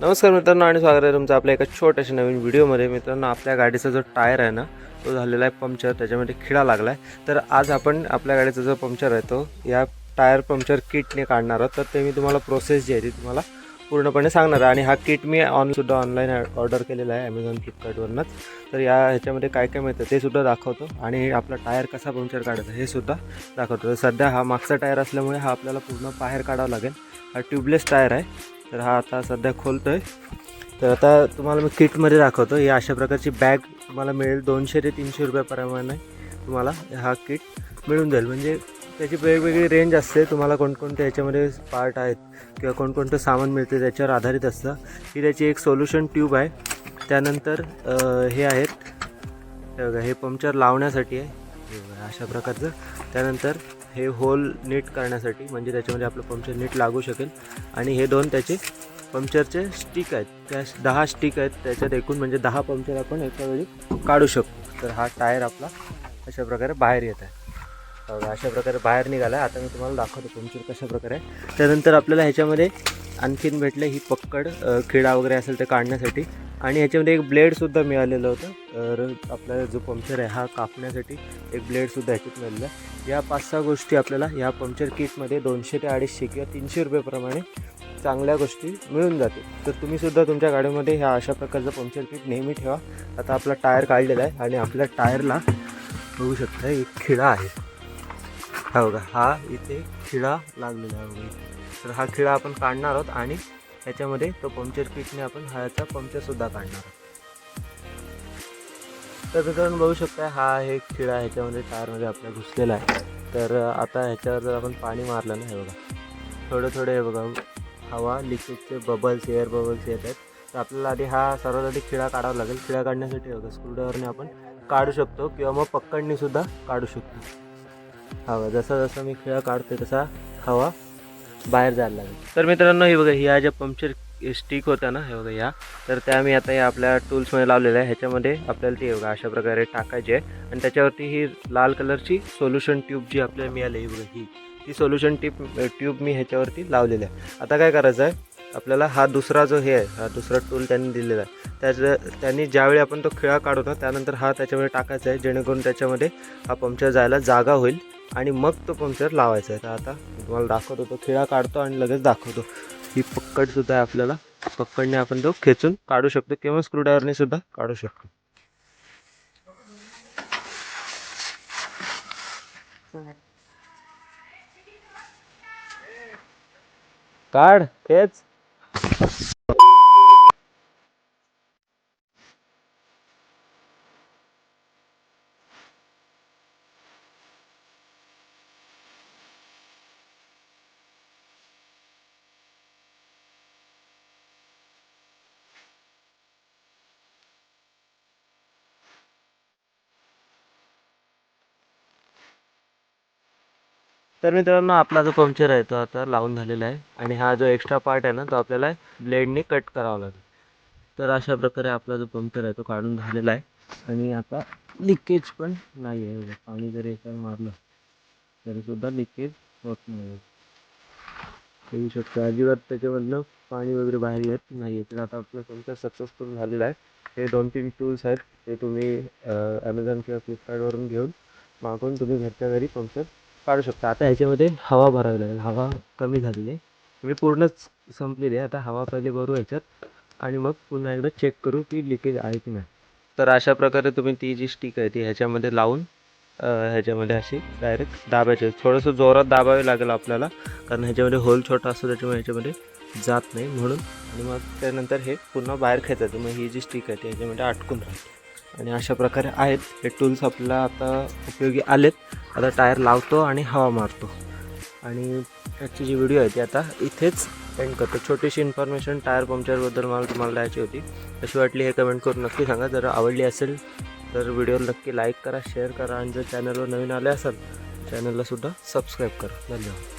नमस्कार मित्रांनो आणि स्वागत आहे तुमचं आपल्या एका छोट्याशा नवीन व्हिडिओमध्ये. मित्रांनो आपल्या गाडीचा जो टायर आहे ना तो झालेला आहे पंक्चर त्याच्यामध्ये खिळा लागला आहे तर आज आपण आपल्या गाडीचा जो पंक्चर आहे तो या टायर पंक्चर किटने काढणार आहोत. तर ते मी तुम्हाला प्रोसेस जी आहे ती तुम्हाला पूर्णपणे सांगणार आहे. आणि हा किट मी ऑनसुद्धा ऑनलाईन ऑर्डर केलेला आहे ॲमेझॉन फ्लिपकार्टवरूनच तर या ह्याच्यामध्ये काय काय मिळतं ते सुद्धा दाखवतो. आणि आपला टायर कसा पंक्चर काढायचा हे सुद्धा दाखवतो. तर सध्या हा मागचा टायर असल्यामुळे हा आपल्याला पूर्ण बाहेर काढावा लागेल. हा ट्यूबलेस टायर आहे. तर हा आता सध्या खोलतो आहे तर आता तुम्हाला मी किटमध्ये दाखवतो ही अशा प्रकारची बॅग तुम्हाला मिळेल. दोनशे ते तीनशे रुपयाप्रमाणे तुम्हाला हा किट मिळून जाईल. म्हणजे त्याची वेगवेगळी रेंज असते. तुम्हाला कोणकोणते याच्यामध्ये पार्ट आहेत किंवा कोणकोणतं सामान मिळते त्याच्यावर आधारित असतं. ही त्याची एक सोल्युशन ट्यूब आहे. त्यानंतर हे आहेत. हे हे पंक्चर लावण्यासाठी आहे. अशा प्रकारचं. त्यानंतर हे होल नीट करण्यासाठी म्हणजे त्याच्यामध्ये आपलं पंक्चर नीट लागू शकेल. आणि हे दोन त्याचे पंक्चरचे स्टिक आहेत. त्या दहा स्टिक आहेत त्याच्यात एकूण म्हणजे दहा पंक्चर आपण एका वेळी काढू शकतो. तर हा टायर आपला अशा प्रकारे बाहेर येत आहे. अशा प्रकारे बाहेर निघाला आहे आता मी तुम्हाला दाखवतो पंक्चर कशा प्रकारे आहे. त्यानंतर आपल्याला ह्याच्यामध्ये आणखीन भेटलं ही पक्कड खिडा किडा वगैरे असेल ते काढण्यासाठी. आणि ह्याच्यामध्ये एक ब्लेडसुद्धा मिळालेलं होतं. तर आपला जो पंक्चर आहे हा कापण्यासाठी एक ब्लेडसुद्धा ह्याच्यात मिळालेला आहे. या पाच सहा गोष्टी आपल्याला ह्या पंक्चर किटमध्ये दोनशे ते अडीचशे किंवा तीनशे रुपयेप्रमाणे चांगल्या गोष्टी मिळून जाते तर तुम्हीसुद्धा तुमच्या गाडीमध्ये ह्या अशा प्रकारचं पंक्चर किट नेहमी ठेवा. आता आपला टायर काढलेला आहे आणि आपल्या टायरला बघू शकता एक खिळा आहे. हा बघा हा इथे खिळा लागलेला आहे. तर हा खिळा आपण काढणार आहोत आणि ह्याच्यामध्ये तो पंक्चर किटने आपण ह्याचा पंक्चरसुद्धा काढणार. तर मित्रांनो बघू शकता हा आहे खिळा ह्याच्यामध्ये टायरमध्ये आपल्या घुसलेला आहे. तर आता ह्याच्यावर जर आपण पाणी मारलं ना हे बघा. थोडं थोडं हे बघा हवा लिक्विडचे बबल्स एअर बबल्स येत आहेत. तर आपल्याला आधी हा सर्वात आधी खिळा काढावा लागेल. खिळा काढण्यासाठी बघा स्क्रूड्रायव्हरने आपण काढू शकतो किंवा मग पक्कडनी काढू शकतो. हवा जसा जसा मी खिळा काढते तसा हवा बाहेर जायला लागेल. तर मित्रांनो हे बघा ह्या ज्या पंक्चर स्टिक होत्या ना हे बघा ह्या तर त्या मी आता या आपल्या टूल्समध्ये लावलेल्या आहे ह्याच्यामध्ये आपल्याला ती बघा अशा प्रकारे टाकायची आहे. आणि त्याच्यावरती ही लाल कलरची सोल्युशन ट्यूब जी आपल्याला मिळाली ही बघा ही. ती सोल्युशन टीप ट्यूब मी ह्याच्यावरती लावलेली आहे. आता काय करायचं आहे? आपल्याला हा दुसरा जो हे आहे हा दुसरा टूल त्यांनी दिलेला आहे. त्याचं त्यांनी ज्यावेळी आपण तो खिळा काढू ना त्यानंतर हा त्याच्यामध्ये टाकायचा आहे जेणेकरून त्याच्यामध्ये हा पंक्चर जायला जागा होईल. आणि मग तो पंक्चर लावायचा आहे. तर आता तुम्हाला दाखवतो तो खिळा काढतो आणि लगेच दाखवतो. ही पक्कडसुद्धा आहे आपल्याला. पक्कडने आपण तो खेचून काढू शकतो किंवा स्क्रूड्रायव्हरने सुद्धा काढू शकतो. काढ खेच. तर मित्रांनो आपला जो पंक्चर आहे तो आता लावून झालेला आहे. आणि हा जो एक्स्ट्रा पार्ट आहे ना तो आपल्याला ब्लेडने कट करावा लागेल. तर अशा प्रकारे आपला जो पंक्चर आहे तो काढून झालेला आहे. आणि आता लिकेज पण नाही आहे पाणी जरी याच्यावर मारलं तरीसुद्धा लिकेज होत नाही येऊ शकतं अजिबात त्याच्यामधनं पाणी वगैरे बाहेर येत नाही आहे. तर आता आपलं पंक्चर सक्सेसफुल झालेलं आहे. हे दोन तीन टूल्स आहेत ते तुम्ही ॲमेझॉन किंवा फ्लिपकार्टवरून घेऊन मागून तुम्ही घरच्या घरी पंक्चर काढू शकता. आता ह्याच्यामध्ये हवा भरावी लागेल. हवा कमी झालेली आहे. मी पूर्णच संपलेली आहे. आता हवा पहिले भरू ह्याच्यात. आणि मग पुन्हा एकदा चेक करू की लिकेज आहे की नाही. तर अशा प्रकारे तुम्ही ती जी स्टिक आहे ती ह्याच्यामध्ये लावून ह्याच्यामध्ये अशी डायरेक्ट दाबायची थोडंसं जोरात दाबावे लागेल आपल्याला. कारण ह्याच्यामध्ये होल छोटा असतो त्याच्यामुळे ह्याच्यामध्ये जात नाही. म्हणून आणि मग त्यानंतर हे पुन्हा बाहेर खेचायचं. मग ही जी स्टिक आहे ती ह्याच्यामध्ये अटकून राहते आणि अशा प्रकारे आहेत. हे टूल्स आपल्याला आता उपयोगी आलेत. आता टायर लावतो आणि हवा मारतो. आणि त्याची जी व्हिडिओ आहे ती आता इथेच एंड करतो. छोटीशी इन्फॉर्मेशन टायर पंक्चरबद्दल मला तुम्हाला द्यायची होती. कशी वाटली हे कमेंट करून नक्की सांगा. जर आवडली असेल तर व्हिडिओला नक्की लाईक करा शेअर करा. आणि जर चॅनलवर नवीन आले असाल चॅनलला सुद्धा सबस्क्राईब करा. धन्यवाद.